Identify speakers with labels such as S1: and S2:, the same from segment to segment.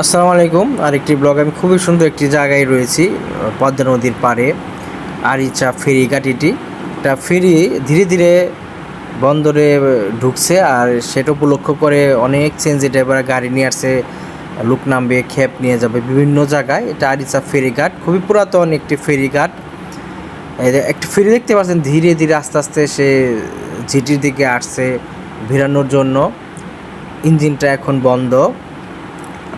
S1: আসসালামু আলাইকুম। আরেকটি ব্লগ, আমি খুবই সুন্দর একটি জায়গায় রয়েছি, পদ্মা নদীর পাড়ে, আরিচা ফেরি ঘাটিটি। এটা ফেরি ধীরে ধীরে বন্দরে ঢুকছে আর সেটা উপলক্ষ করে অনেক চেঞ্জি ড্রাইভার গাড়ি নিয়ে আসছে, লোক নামবে খেপ নিয়ে যাবে বিভিন্ন জায়গায়। এটা আরিচা ফেরিঘাট খুবই পুরাতন একটি ফেরিঘাট একটি ফেরি দেখতে পাচ্ছেন, ধীরে ধীরে আস্তে আস্তে সে ঝিটির দিকে আসছে, ভিড়ানোর জন্য। ইঞ্জিনটা এখন বন্ধ।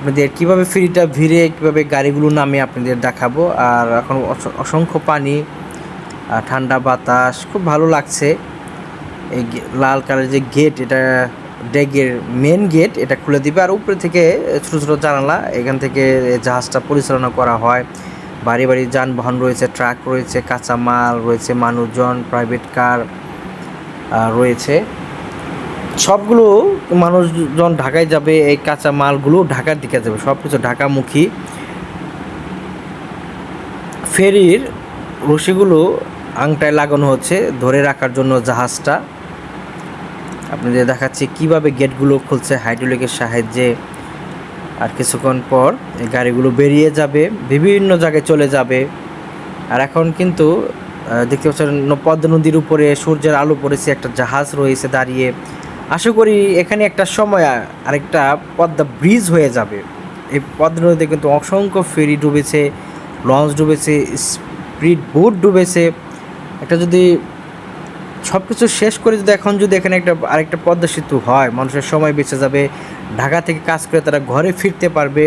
S1: আপনাদের কীভাবে ফেরিটা ভিড়ে, কীভাবে গাড়িগুলো নামে আপনাদের দেখাবো। আর এখন অস- অসংখ্য পানি ঠান্ডা বাতাস, খুব ভালো লাগছে। এই লাল কালার যে গেট, এটা ডেগের মেন গেট, এটা খুলে দিবে। আর উপরে থেকে ছোটো ছোটো জানালা, এখান থেকে জাহাজটা পরিচালনা করা হয়। বাড়ি বাড়ি যানবাহন রয়েছে, ট্রাক রয়েছে, কাঁচামাল রয়েছে, মানুষজন, প্রাইভেট কার রয়েছে। সবগুলো মানুষজন ঢাকায় যাবে, এই কাঁচা মালগুলো ঢাকার দিকে যাবে সব কিছু ঢাকামুখী। ফেরির রশিগুলো আংটায় লাগানো হচ্ছে, ধরে রাখার জন্য জাহাজটা। আপনাদের দেখাচ্ছি কীভাবে গেটগুলো খুলছে, হাইড্রোলিকের সাহায্যে। আর কিছুক্ষণ পর এই গাড়িগুলো বেরিয়ে যাবে, বিভিন্ন জায়গায় চলে যাবে। আর এখন কিন্তু দেখতে পাচ্ছেন, পদ্মা নদীর উপরে সূর্যের আলো পড়েছে, একটা জাহাজ রয়েছে দাঁড়িয়ে। আশা করি এখানে একটা সময় আরেকটা পদ্মা ব্রিজ হয়ে যাবে। এই পদ্মা নদীতে কিন্তু অসংখ্য ফেরি ডুবেছে, লঞ্চ ডুবেছে, স্পিড বোট ডুবেছে। একটা যদি সব কিছু শেষ করে যদি এখন যদি এখানে একটা আরেকটা পদ্মা সেতু হয়, মানুষের সময় বেঁচে যাবে, ঢাকা থেকে কাজ করে তারা ঘরে ফিরতে পারবে,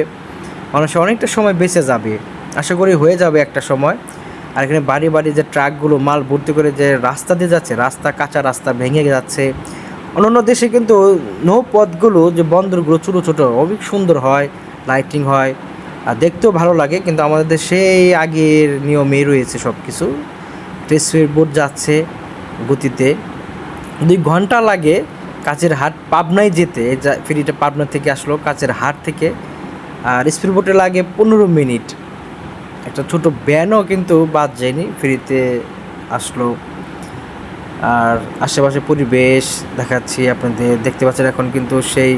S1: মানুষের অনেকটা সময় বেঁচে যাবে। আশা করি হয়ে যাবে একটা সময়। আর এখানে বাড়ি বাড়ি যে ট্রাকগুলো, মাল ভর্তি করে যে রাস্তা দিয়ে যাচ্ছে, রাস্তা কাঁচা রাস্তা ভেঙে যাচ্ছে। অন্যান্য দেশে কিন্তু নৌপথগুলো যে বন্দরগুলো ছোটো ছোটো, অনেক সুন্দর হয় লাইটিং হয়, আর দেখতেও ভালো লাগে, কিন্তু আমাদের দেশে আগের নিয়মেই রয়েছে সব কিছু স্পিড বোট যাচ্ছে গতিতে, দুই ঘণ্টা লাগে কাছের হাট পাবনায় যেতে যা ফেরিটা পাবনা থেকে আসলো কাছের হাট থেকে, আর স্পিড বোটে লাগে পনেরো মিনিট। একটা ছোট ব্যানও কিন্তু বাদ যায়নি, ফেরিতে আসলো আর আশেপাশে পরিবেশ দেখাচ্ছি আপনাদের, দেখতে পাচ্ছেন এখন কিন্তু সেই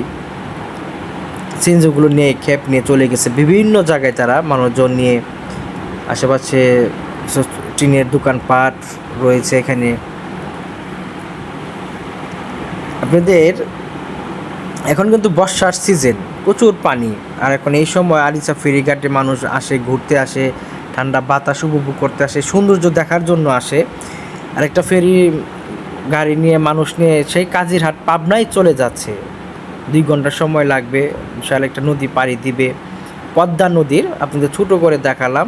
S1: সিনজগুলো নিয়ে খেপ নিয়ে চলে গেছে। বিভিন্ন জায়গায় তারা মানুষজন নিয়ে, আশেপাশে টিনের দোকানপাট রয়েছে এখানে। আপনাদের, এখন কিন্তু বর্ষার সিজন প্রচুর পানি। আর এখন এই সময় আরিচা ফেরিঘাটে মানুষ আসে, ঘুরতে আসে, ঠান্ডা বাতাস উপভোগ করতে আসে, সৌন্দর্য দেখার জন্য আসে। আর একটা ফেরি গাড়ি নিয়ে, মানুষ নিয়ে, সেই কাজিরহাট পাবনায় চলে যাচ্ছে। দুই ঘণ্টা সময় লাগবে, বিশাল একটা নদী পাড়ি দিবে। পদ্মা নদীর, আপনাদের ছোটো করে দেখালাম।